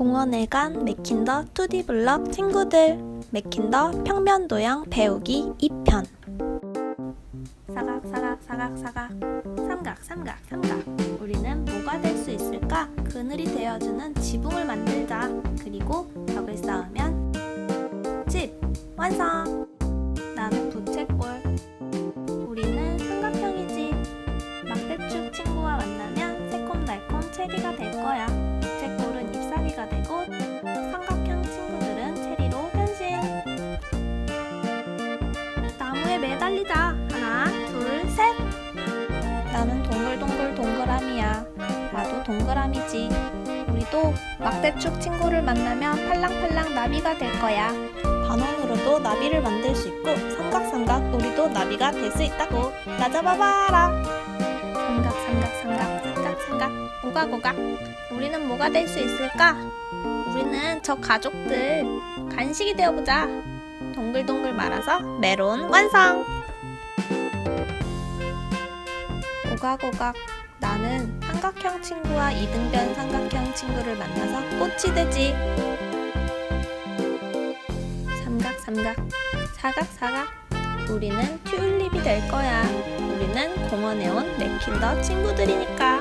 공원에 간 맥킨더 2D 블럭 친구들. 맥킨더 평면 도형 배우기 2편. 사각 사각 사각 사각. 삼각 삼각 삼각. 우리는 뭐가 될 수 있을까? 그늘이 되어주는 지붕을 만들자. 그리고 벽을 쌓으면 집 완성 매달리자 하나 둘 셋. 나는 동글동글 동그라미야. 나도 동그라미지. 우리도 막대축 친구를 만나면 팔랑팔랑 나비가 될 거야. 반원으로도 나비를 만들 수 있고 삼각삼각 우리도 나비가 될 수 있다고. 나 잡아봐라. 삼각 삼각 삼각 삼각 삼각. 오각오각 우리는 뭐가 될 수 있을까? 우리는 저 가족들 간식이 되어보자 동글동글 말아서 메론 완성! 오각오각. 나는 삼각형 친구와 이등변 삼각형 친구를 만나서 꽃이 되지. 삼각 삼각. 사각 사각. 우리는 튤립이 될 거야. 우리는 공원에 온 맥킨더 친구들이니까.